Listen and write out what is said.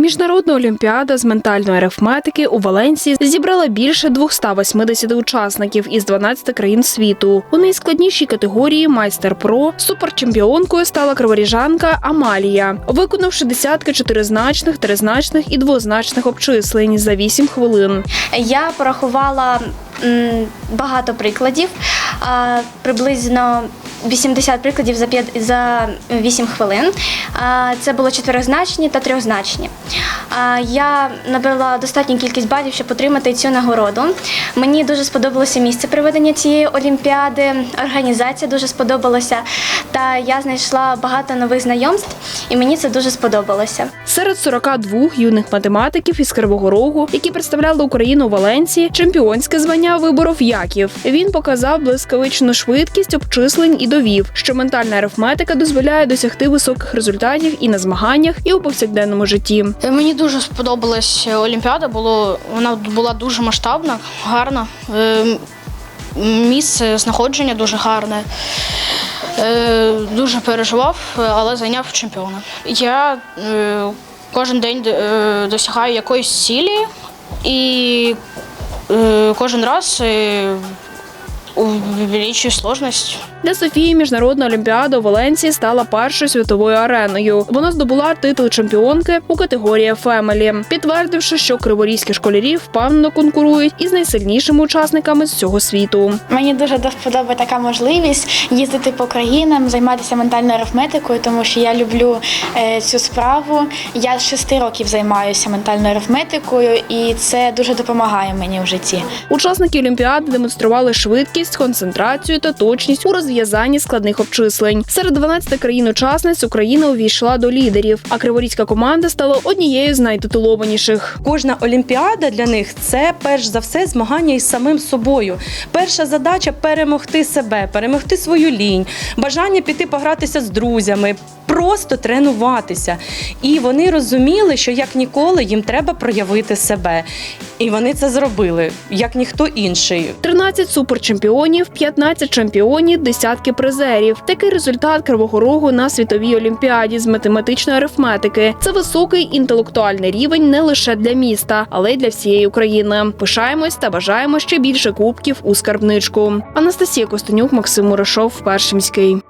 Міжнародна олімпіада з ментальної арифметики у Валенсії зібрала більше 280 учасників із 12 країн світу. У найскладнішій категорії майстер про суперчемпіонкою стала криворіжанка Амалія, виконавши десятки чотиризначних, тризначних і двозначних обчислень за 8 хвилин. Я порахувала багато прикладів, приблизно 80 прикладів за, 5, за 8 хвилин. Це було чотиризначні та трьохзначні. Я набрала достатню кількість балів, щоб отримати цю нагороду. Мені дуже сподобалося місце проведення цієї олімпіади, організація дуже сподобалася. Та я знайшла багато нових знайомств, і мені це дуже сподобалося. Серед 42 юних математиків із Кривого Рогу, які представляли Україну у Валенції, чемпіонське звання виборов Яків. Він показав блискавичну швидкість обчислень і довів, що ментальна арифметика дозволяє досягти високих результатів і на змаганнях, і у повсякденному житті. Мені дуже сподобалась Олімпіада, було, вона була дуже масштабна, гарна. Е, Місце знаходження дуже гарне. Е, Дуже переживав, е, але зайняв чемпіона. Я е, кожен день досягаю якоїсь цілі і кожен раз увеличую сложність. Для Софії міжнародна олімпіада у Валенції стала першою світовою ареною. Вона здобула титул чемпіонки у категорії Фемелі, підтвердивши, що криворізькі школярі впевнено конкурують із найсильнішими учасниками з цього світу. Мені дуже до вподоби така можливість їздити по країнам, займатися ментальною арифметикою, тому що я люблю е, цю справу. Я з шести років займаюся ментальною арифметикою, і це дуже допомагає мені в житті. Учасники олімпіади демонстрували швидкість, концентрацію та точність у розв'язанні складних обчислень. Серед 12 країн-учасниць Україна увійшла до лідерів, а криворізька команда стала однією з найтитулованіших. Кожна олімпіада для них це перш за все змагання із самим собою. Перша задача перемогти себе, перемогти свою лінь, бажання піти погратися з друзями, просто тренуватися. І вони розуміли, що як ніколи їм треба проявити себе. І вони це зробили, як ніхто інший. 13 суперчемпіонів, 15 чемпіонів, десятки призерів. Такий результат Кривого Рогу на світовій олімпіаді з математичної арифметики. Це високий інтелектуальний рівень не лише для міста, але й для всієї України. Пишаємось та бажаємо ще більше кубків у скарбничку. Анастасія Костенюк, Максим Мурашов, Першимський.